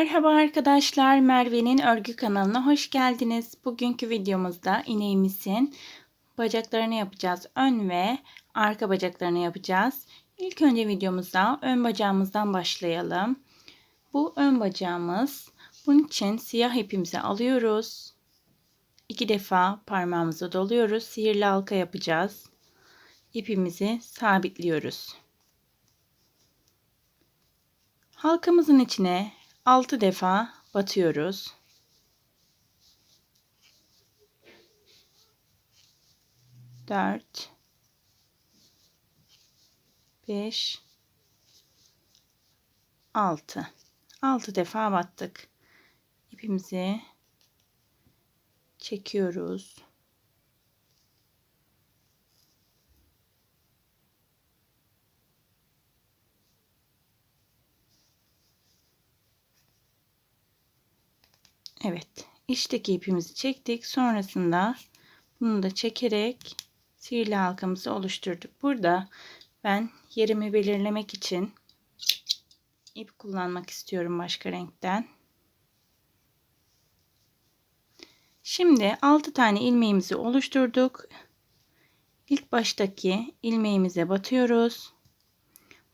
Merhaba arkadaşlar, Merve'nin örgü kanalına hoş geldiniz. Bugünkü videomuzda ineğimizin bacaklarını yapacağız. Ön ve arka bacaklarını yapacağız. İlk önce videomuzda ön bacağımızdan başlayalım. Bu ön bacağımız. Bunun için siyah ipimizi alıyoruz. İki defa parmağımızı doluyoruz. Sihirli halka yapacağız. İpimizi sabitliyoruz. Halkamızın içine 6 defa batıyoruz. Dört, beş, altı. Altı defa battık. İpimizi çekiyoruz. Evet. içteki ipimizi çektik. Sonrasında bunu da çekerek sihirli halkamızı oluşturduk. Burada ben yerimi belirlemek için ip kullanmak istiyorum başka renkten. Şimdi 6 tane ilmeğimizi oluşturduk. İlk baştaki ilmeğimize batıyoruz.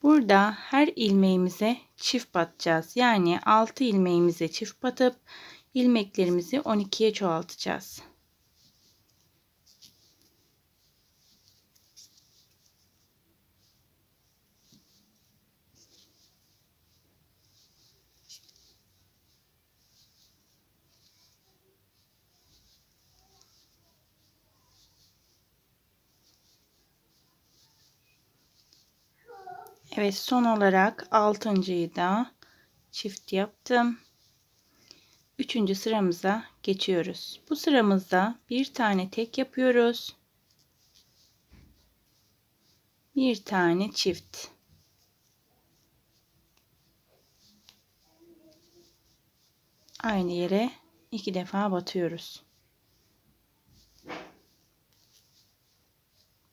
Burada her ilmeğimize çift batacağız. Yani 6 ilmeğimize çift batıp ilmeklerimizi 12'ye çoğaltacağız. Evet son olarak altıncıyı da çift yaptım. Üçüncü sıramıza geçiyoruz. Bu sıramızda bir tane tek yapıyoruz. Bir tane çift. Aynı yere iki defa batıyoruz.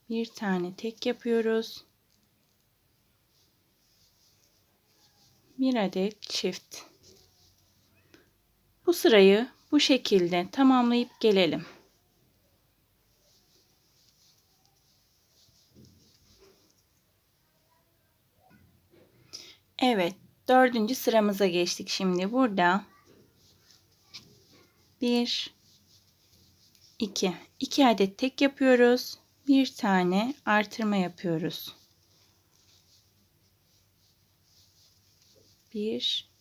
Bir tane tek yapıyoruz. Bir adet çift. Bu sırayı bu şekilde tamamlayıp gelelim. Evet, dördüncü sıramıza geçtik şimdi. Burada bir, iki, iki adet tek yapıyoruz. Bir tane artırma yapıyoruz. Bir,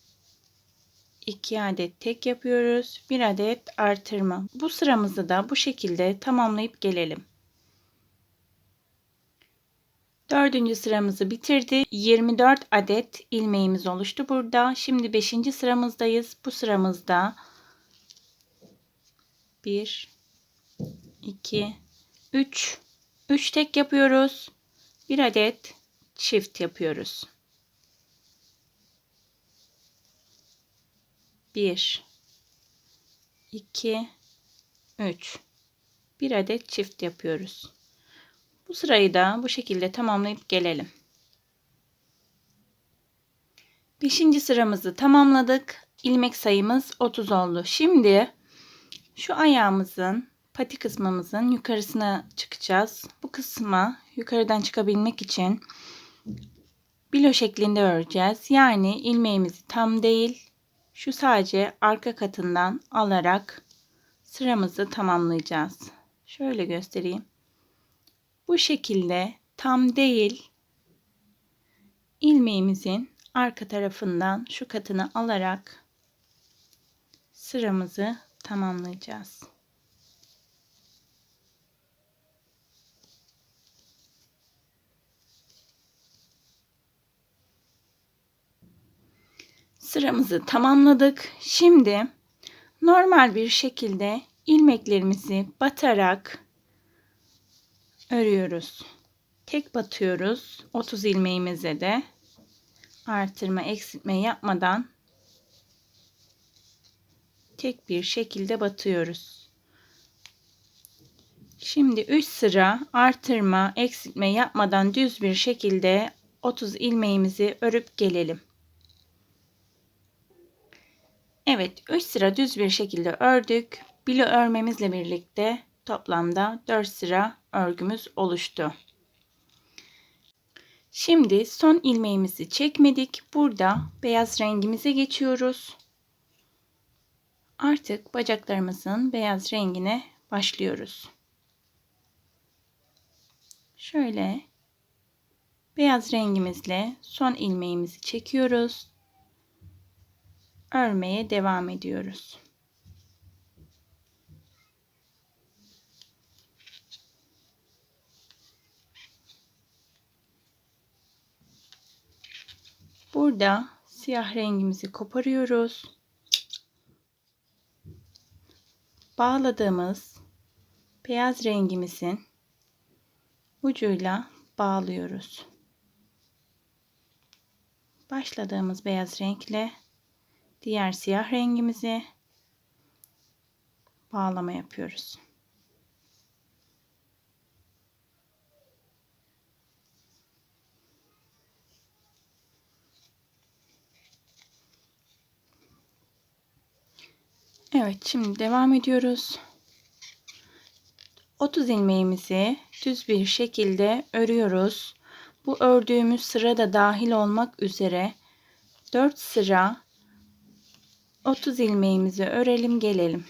2 adet tek yapıyoruz. 1 adet artırma. Bu sıramızı da bu şekilde tamamlayıp gelelim. Dördüncü sıramızı bitirdi. 24 adet ilmeğimiz oluştu burada. Şimdi 5. sıramızdayız. Bu sıramızda 1 2 3 3 tek yapıyoruz. 1 adet çift yapıyoruz. 1 2 3 bir adet çift yapıyoruz. Bu sırayı da bu şekilde tamamlayıp gelelim. 5. sıramızı tamamladık. İlmek sayımız 30 oldu. Şimdi şu ayağımızın pati kısmımızın yukarısına çıkacağız. Bu kısma yukarıdan çıkabilmek için bilo şeklinde öreceğiz. Yani ilmeğimizi tam değil şu sadece arka katından alarak sıramızı tamamlayacağız. Şöyle göstereyim. Bu şekilde tam değil ilmeğimizin arka tarafından şu katını alarak sıramızı tamamlayacağız. Sıramızı tamamladık. Şimdi normal bir şekilde ilmeklerimizi batarak örüyoruz. Tek batıyoruz. 30 ilmeğimize de artırma eksiltme yapmadan tek bir şekilde batıyoruz. Şimdi 3 sıra artırma eksiltme yapmadan düz bir şekilde 30 ilmeğimizi örüp gelelim. Evet 3 sıra düz bir şekilde ördük. Bilo örmemizle birlikte toplamda 4 sıra örgümüz oluştu. Şimdi son ilmeğimizi çekmedik. Burada beyaz rengimize geçiyoruz. Artık bacaklarımızın beyaz rengine başlıyoruz. Şöyle beyaz rengimizle son ilmeğimizi çekiyoruz. Örmeye devam ediyoruz. Burada siyah rengimizi koparıyoruz. Bağladığımız beyaz rengimizin ucuyla bağlıyoruz. Başladığımız beyaz renkle diğer siyah rengimizi bağlama yapıyoruz. Evet şimdi devam ediyoruz. 30 ilmeğimizi düz bir şekilde örüyoruz. Bu ördüğümüz sıra da dahil olmak üzere 4 sıra 30 ilmeğimizi örelim gelelim.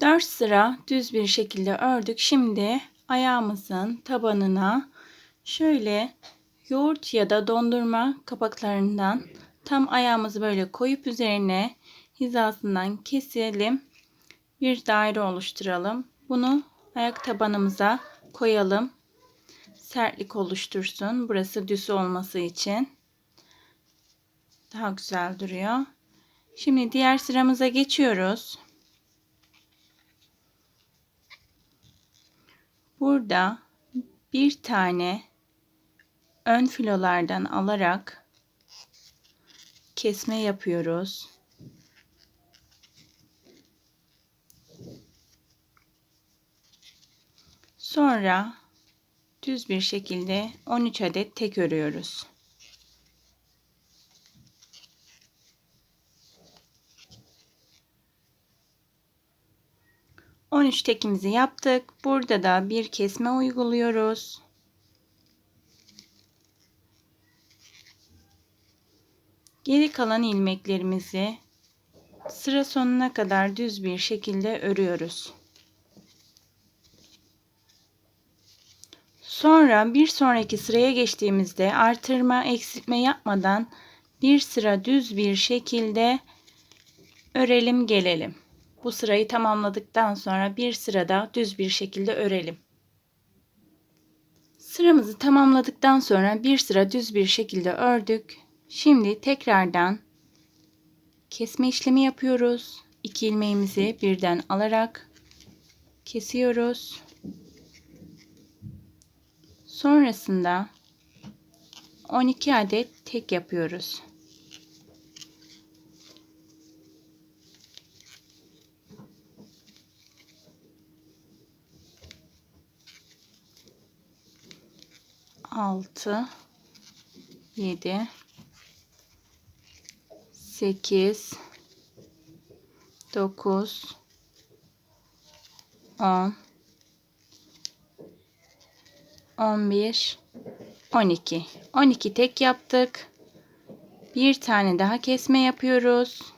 4 sıra düz bir şekilde ördük. Şimdi ayağımızın tabanına şöyle yoğurt ya da dondurma kapaklarından tam ayağımızı böyle koyup üzerine hizasından keselim. Bir daire oluşturalım. Bunu ayak tabanımıza koyalım. Sertlik oluştursun. Burası düz olması için. Daha güzel duruyor. Şimdi diğer sıramıza geçiyoruz. Burada bir tane ön filolardan alarak kesme yapıyoruz. Sonra düz bir şekilde 13 adet tek örüyoruz. On üç tekimizi yaptık. Burada da bir kesme uyguluyoruz. Geri kalan ilmeklerimizi sıra sonuna kadar düz bir şekilde örüyoruz. Sonra bir sonraki sıraya geçtiğimizde artırma eksiltme yapmadan bir sıra düz bir şekilde örelim gelelim. Bu sırayı tamamladıktan sonra bir sırada düz bir şekilde örelim. Sıramızı tamamladıktan sonra bir sıra düz bir şekilde ördük. Şimdi tekrardan kesme işlemi yapıyoruz. İki ilmeğimizi birden alarak kesiyoruz. Sonrasında 12 adet tek yapıyoruz. Altı, yedi, sekiz, dokuz, on, 11 12 12 tek yaptık. Bir tane daha kesme yapıyoruz.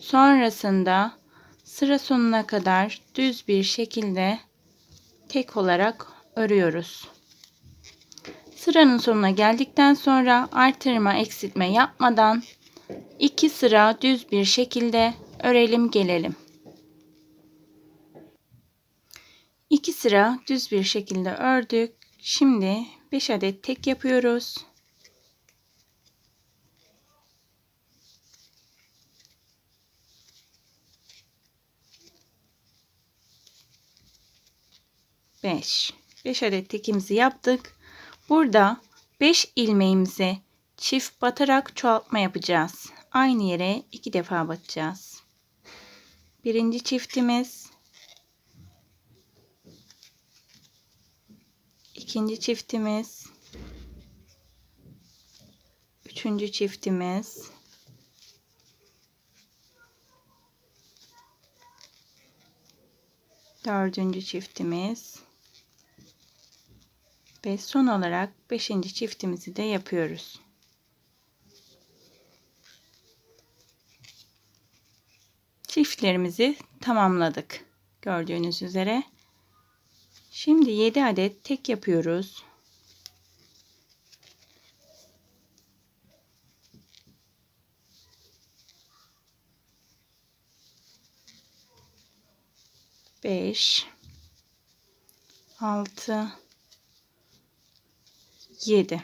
Sonrasında sıra sonuna kadar düz bir şekilde tek olarak örüyoruz sıranın sonuna geldikten sonra artırma eksiltme yapmadan iki sıra düz bir şekilde örelim gelelim 2 sıra düz bir şekilde ördük. Şimdi 5 adet tek yapıyoruz. Beş. Beş adet tekimizi yaptık. Burada 5 ilmeğimizi çift batarak çoğaltma yapacağız. Aynı yere iki defa batacağız. Birinci çiftimiz ikinci çiftimiz, üçüncü çiftimiz, dördüncü çiftimiz ve son olarak beşinci çiftimizi de yapıyoruz. Çiftlerimizi tamamladık. Gördüğünüz üzere. Şimdi 7 adet tek yapıyoruz. Beş, altı, yedi.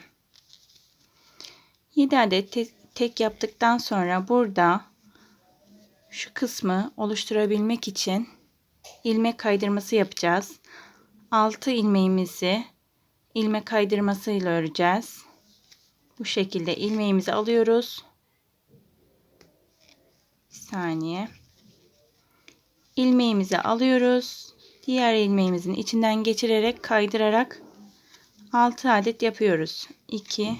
Yedi adet tek, tek yaptıktan sonra burada şu kısmı oluşturabilmek için ilmek kaydırması yapacağız. 6 ilmeğimizi ilmek kaydırmasıyla öreceğiz. Bu şekilde ilmeğimizi alıyoruz. Bir saniye. İlmeğimizi alıyoruz. Diğer ilmeğimizin içinden geçirerek kaydırarak 6 adet yapıyoruz. 2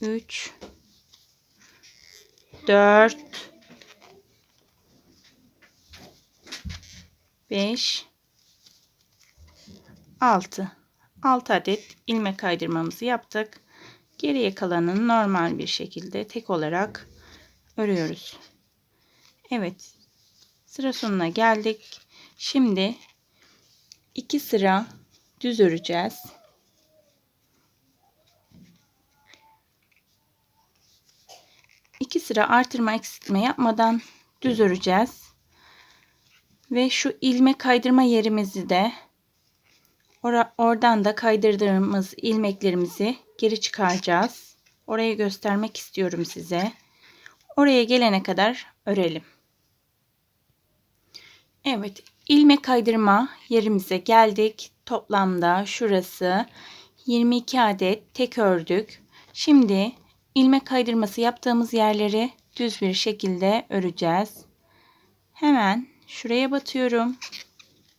3 4 5 6 6 adet ilmek kaydırmamızı yaptık. Geriye kalanını normal bir şekilde tek olarak örüyoruz. Evet. Sıra sonuna geldik. Şimdi 2 sıra düz öreceğiz. İki sıra artırma eksiltme yapmadan düz öreceğiz. Ve şu ilmek kaydırma yerimizi de or oradan da kaydırdığımız ilmeklerimizi geri çıkaracağız. Orayı göstermek istiyorum size. Oraya gelene kadar örelim. Evet, ilmek kaydırma yerimize geldik. Toplamda şurası 22 adet tek ördük. Şimdi ilmek kaydırması yaptığımız yerleri düz bir şekilde öreceğiz. Hemen şuraya batıyorum.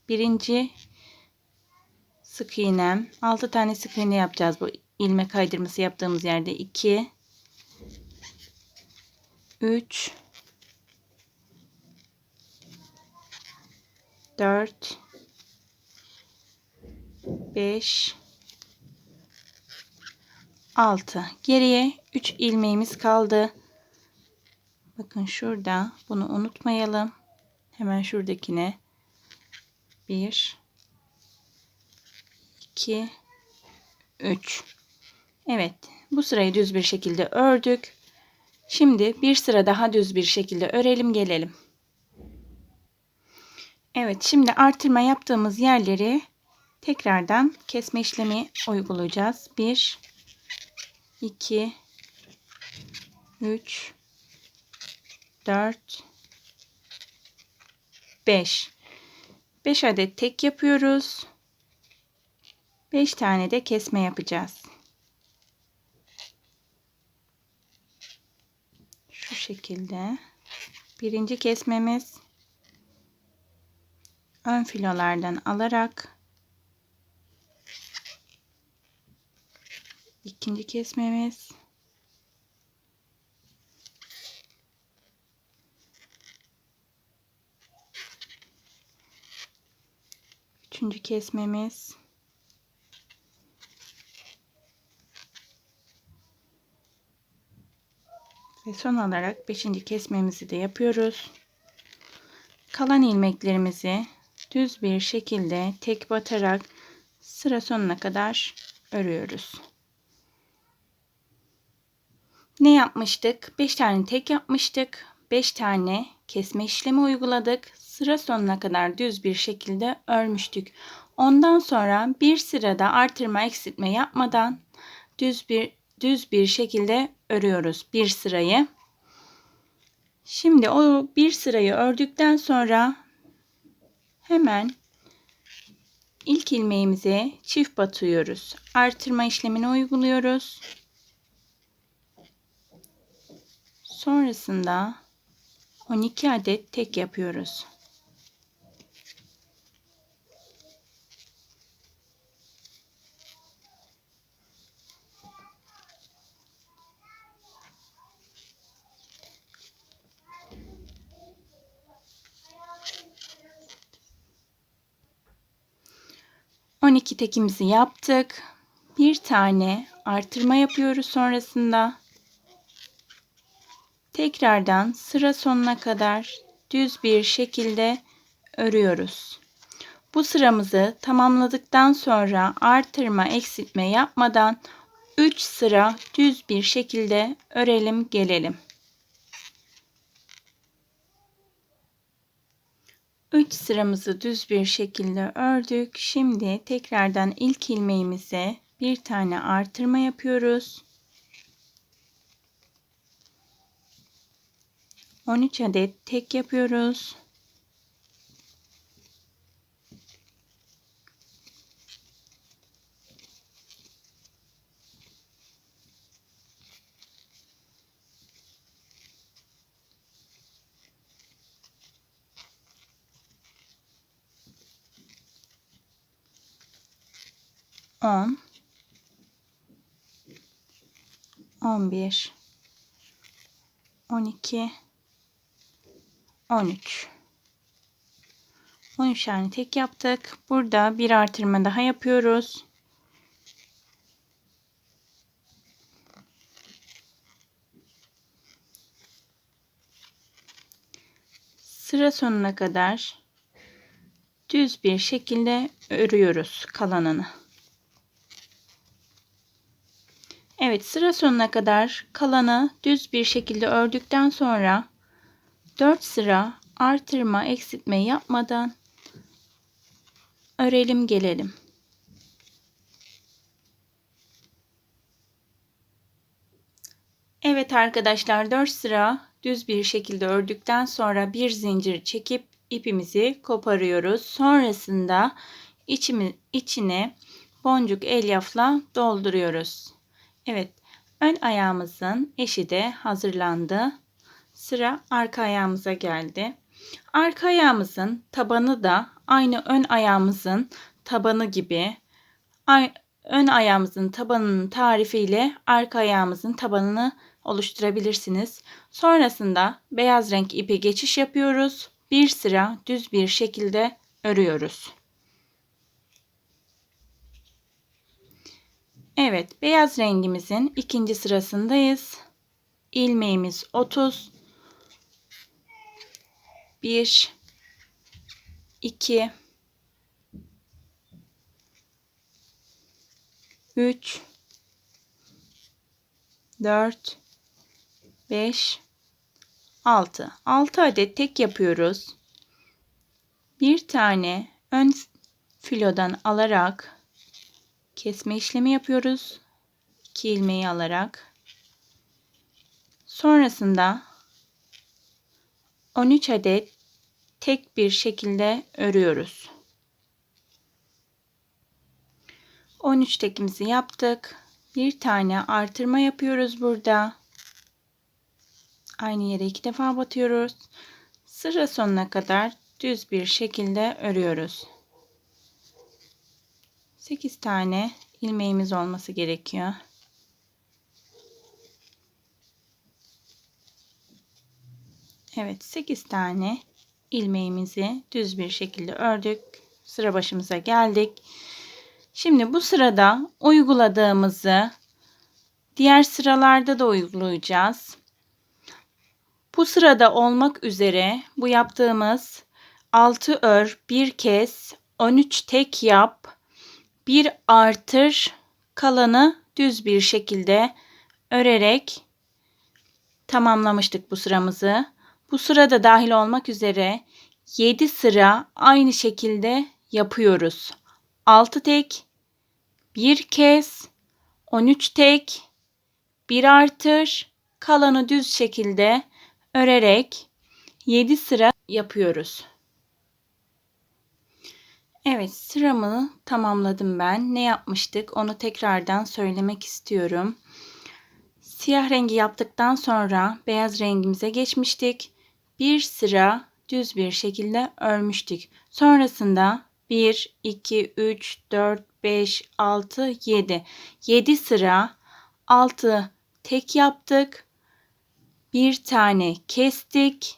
Birinci sık iğnem. 6 tane sık iğne yapacağız bu ilmek kaydırması yaptığımız yerde. 2 3 4 5 6 geriye 3 ilmeğimiz kaldı. Bakın şurada bunu unutmayalım. Hemen şuradakine. 1 2 3 Evet bu sırayı düz bir şekilde ördük. Şimdi bir sıra daha düz bir şekilde örelim gelelim. Evet şimdi artırma yaptığımız yerleri tekrardan kesme işlemi uygulayacağız. 1 2 3 4 5 5 adet tek yapıyoruz. 5 tane de kesme yapacağız. Şu şekilde. Birinci kesmemiz ön filolardan alarak ikinci kesmemiz üçüncü kesmemiz ve son olarak beşinci kesmemizi de yapıyoruz. Kalan ilmeklerimizi düz bir şekilde tek batarak sıra sonuna kadar örüyoruz. Ne yapmıştık? 5 tane tek yapmıştık. 5 tane kesme işlemi uyguladık. Sıra sonuna kadar düz bir şekilde örmüştük. Ondan sonra bir sırada artırma eksiltme yapmadan düz bir düz bir şekilde örüyoruz bir sırayı. Şimdi o bir sırayı ördükten sonra Hemen ilk ilmeğimize çift batıyoruz. Artırma işlemini uyguluyoruz. Sonrasında 12 adet tek yapıyoruz. On iki tekimizi yaptık. Bir tane artırma yapıyoruz sonrasında. Tekrardan sıra sonuna kadar düz bir şekilde örüyoruz. Bu sıramızı tamamladıktan sonra artırma eksiltme yapmadan 3 sıra düz bir şekilde örelim gelelim. 3 sıramızı düz bir şekilde ördük. Şimdi tekrardan ilk ilmeğimize bir tane artırma yapıyoruz. 13 adet tek yapıyoruz. on, on bir, on iki, on üç. 13 tane tek yaptık. Burada bir artırma daha yapıyoruz. Sıra sonuna kadar düz bir şekilde örüyoruz kalanını. Evet sıra sonuna kadar kalanı düz bir şekilde ördükten sonra 4 sıra artırma eksiltme yapmadan örelim gelelim. Evet arkadaşlar 4 sıra düz bir şekilde ördükten sonra bir zincir çekip ipimizi koparıyoruz. Sonrasında içimi, içine boncuk elyafla dolduruyoruz. Evet, ön ayağımızın eşi de hazırlandı. Sıra arka ayağımıza geldi. Arka ayağımızın tabanı da aynı ön ayağımızın tabanı gibi ön ayağımızın tabanının tarifiyle arka ayağımızın tabanını oluşturabilirsiniz. Sonrasında beyaz renk ipe geçiş yapıyoruz. Bir sıra düz bir şekilde örüyoruz. Evet, beyaz rengimizin ikinci sırasındayız. İlmeğimiz 30. 1 2 3 4 5 6 6 adet tek yapıyoruz. Bir tane ön filodan alarak kesme işlemi yapıyoruz. 2 ilmeği alarak. Sonrasında 13 adet tek bir şekilde örüyoruz. 13 tekimizi yaptık. Bir tane artırma yapıyoruz burada. Aynı yere iki defa batıyoruz. Sıra sonuna kadar düz bir şekilde örüyoruz. 8 tane ilmeğimiz olması gerekiyor. Evet 8 tane ilmeğimizi düz bir şekilde ördük. Sıra başımıza geldik. Şimdi bu sırada uyguladığımızı diğer sıralarda da uygulayacağız. Bu sırada olmak üzere bu yaptığımız 6 ör bir kez 13 tek yap bir artır kalanı düz bir şekilde örerek tamamlamıştık bu sıramızı. Bu sırada dahil olmak üzere 7 sıra aynı şekilde yapıyoruz. 6 tek, bir kez, 13 tek, bir artır, kalanı düz şekilde örerek 7 sıra yapıyoruz. Evet sıramı tamamladım ben. Ne yapmıştık onu tekrardan söylemek istiyorum. Siyah rengi yaptıktan sonra beyaz rengimize geçmiştik. Bir sıra düz bir şekilde örmüştük. Sonrasında 1, 2, 3, 4, 5, 6, 7. 7 sıra 6 tek yaptık. Bir tane kestik.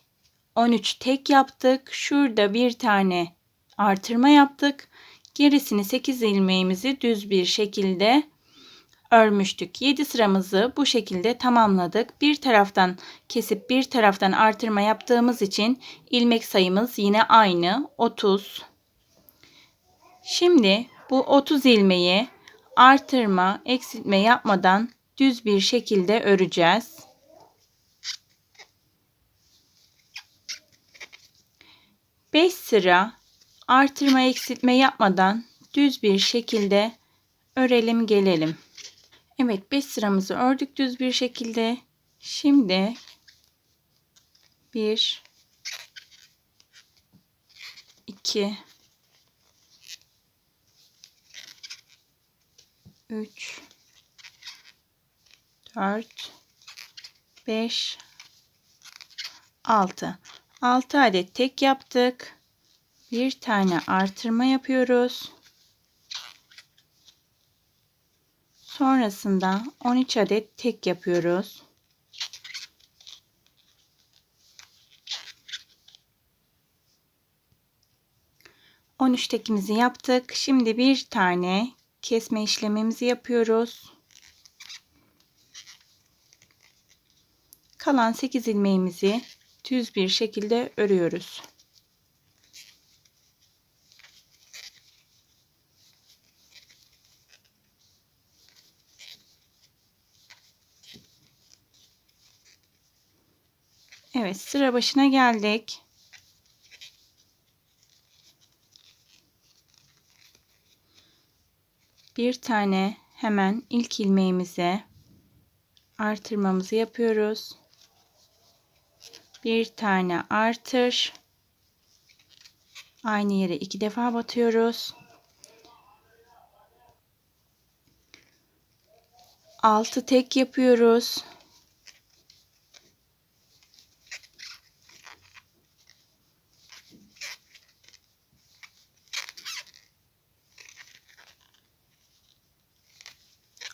13 tek yaptık. Şurada bir tane artırma yaptık. Gerisini 8 ilmeğimizi düz bir şekilde örmüştük. 7 sıramızı bu şekilde tamamladık. Bir taraftan kesip bir taraftan artırma yaptığımız için ilmek sayımız yine aynı 30. Şimdi bu 30 ilmeği artırma, eksiltme yapmadan düz bir şekilde öreceğiz. Beş sıra artırma eksiltme yapmadan düz bir şekilde örelim gelelim. Evet 5 sıramızı ördük düz bir şekilde. Şimdi 1 2 3 4 5 6 6 adet tek yaptık. Bir tane artırma yapıyoruz. Sonrasında 13 adet tek yapıyoruz. On üç tekimizi yaptık. Şimdi bir tane kesme işlemimizi yapıyoruz. Kalan 8 ilmeğimizi düz bir şekilde örüyoruz. Evet sıra başına geldik. Bir tane hemen ilk ilmeğimize artırmamızı yapıyoruz. Bir tane artır. Aynı yere iki defa batıyoruz. Altı tek yapıyoruz.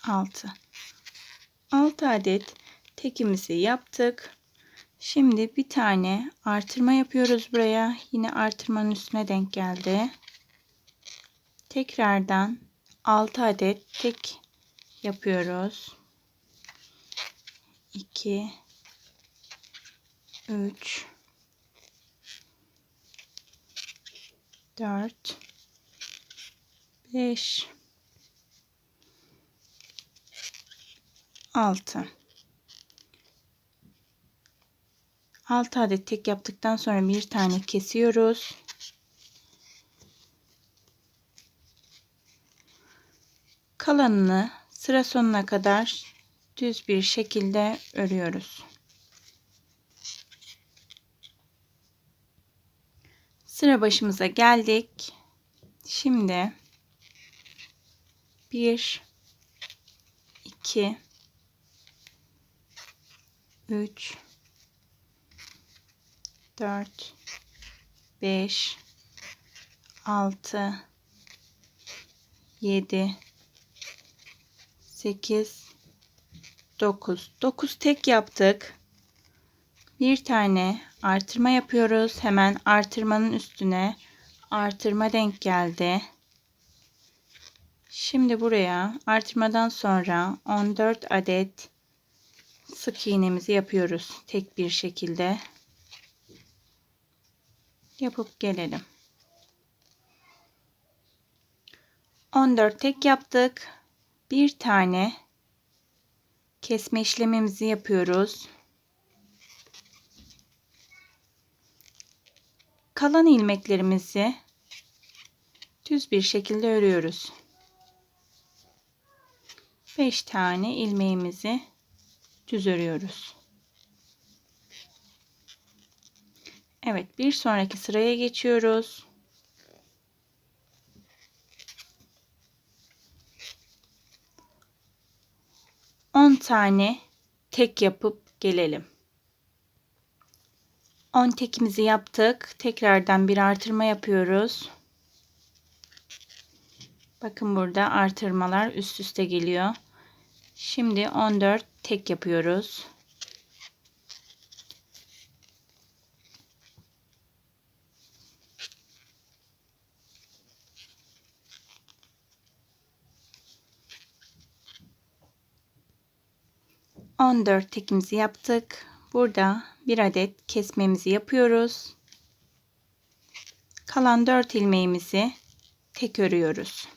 6 6 adet tekimizi yaptık. Şimdi bir tane artırma yapıyoruz buraya. Yine artırmanın üstüne denk geldi. Tekrardan 6 adet tek yapıyoruz. 2 3 4 5 6 6 adet tek yaptıktan sonra bir tane kesiyoruz. Kalanını sıra sonuna kadar düz bir şekilde örüyoruz. Sıra başımıza geldik. Şimdi 1 2 3 4 5 6 7 8 9 9 tek yaptık. Bir tane artırma yapıyoruz. Hemen artırmanın üstüne artırma denk geldi. Şimdi buraya artırmadan sonra 14 adet sık iğnemizi yapıyoruz tek bir şekilde. Yapıp gelelim. 14 tek yaptık. Bir tane kesme işlemimizi yapıyoruz. Kalan ilmeklerimizi düz bir şekilde örüyoruz. 5 tane ilmeğimizi düz örüyoruz. Evet bir sonraki sıraya geçiyoruz. On tane tek yapıp gelelim. 10 tekimizi yaptık. Tekrardan bir artırma yapıyoruz. Bakın burada artırmalar üst üste geliyor. Şimdi 14 tek yapıyoruz. On dört tekimizi yaptık. Burada bir adet kesmemizi yapıyoruz. Kalan dört ilmeğimizi tek örüyoruz.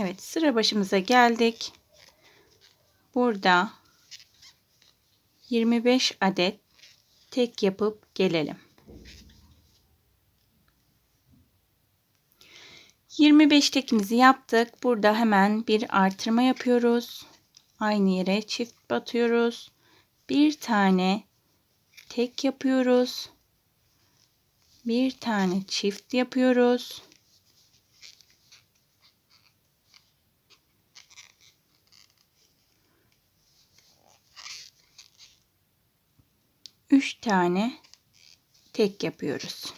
Evet sıra başımıza geldik. Burada 25 adet tek yapıp gelelim. 25 tekimizi yaptık. Burada hemen bir artırma yapıyoruz. Aynı yere çift batıyoruz. Bir tane tek yapıyoruz. Bir tane çift yapıyoruz. 3 tane tek yapıyoruz.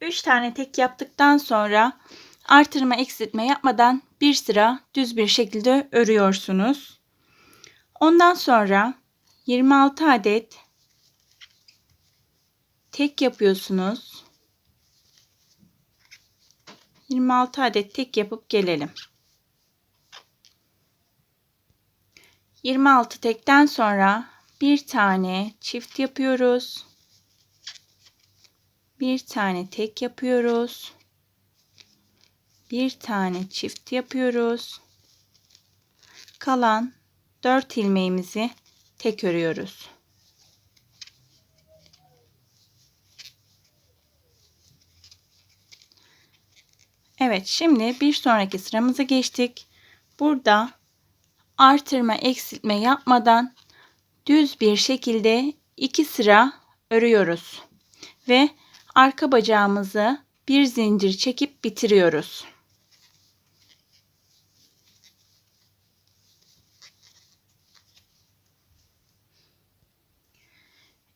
Üç tane tek yaptıktan sonra artırma eksiltme yapmadan bir sıra düz bir şekilde örüyorsunuz. Ondan sonra 26 adet tek yapıyorsunuz. 26 adet tek yapıp gelelim. 26 tekten sonra bir tane çift yapıyoruz. Bir tane tek yapıyoruz. Bir tane çift yapıyoruz. Kalan 4 ilmeğimizi tek örüyoruz. Evet şimdi bir sonraki sıramıza geçtik. Burada artırma eksiltme yapmadan düz bir şekilde iki sıra örüyoruz. Ve arka bacağımızı bir zincir çekip bitiriyoruz.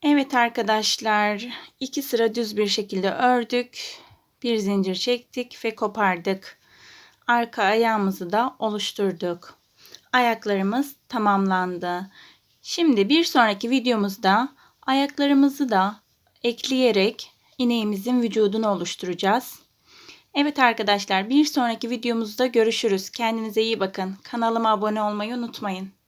Evet arkadaşlar iki sıra düz bir şekilde ördük bir zincir çektik ve kopardık. Arka ayağımızı da oluşturduk. Ayaklarımız tamamlandı. Şimdi bir sonraki videomuzda ayaklarımızı da ekleyerek ineğimizin vücudunu oluşturacağız. Evet arkadaşlar bir sonraki videomuzda görüşürüz. Kendinize iyi bakın. Kanalıma abone olmayı unutmayın.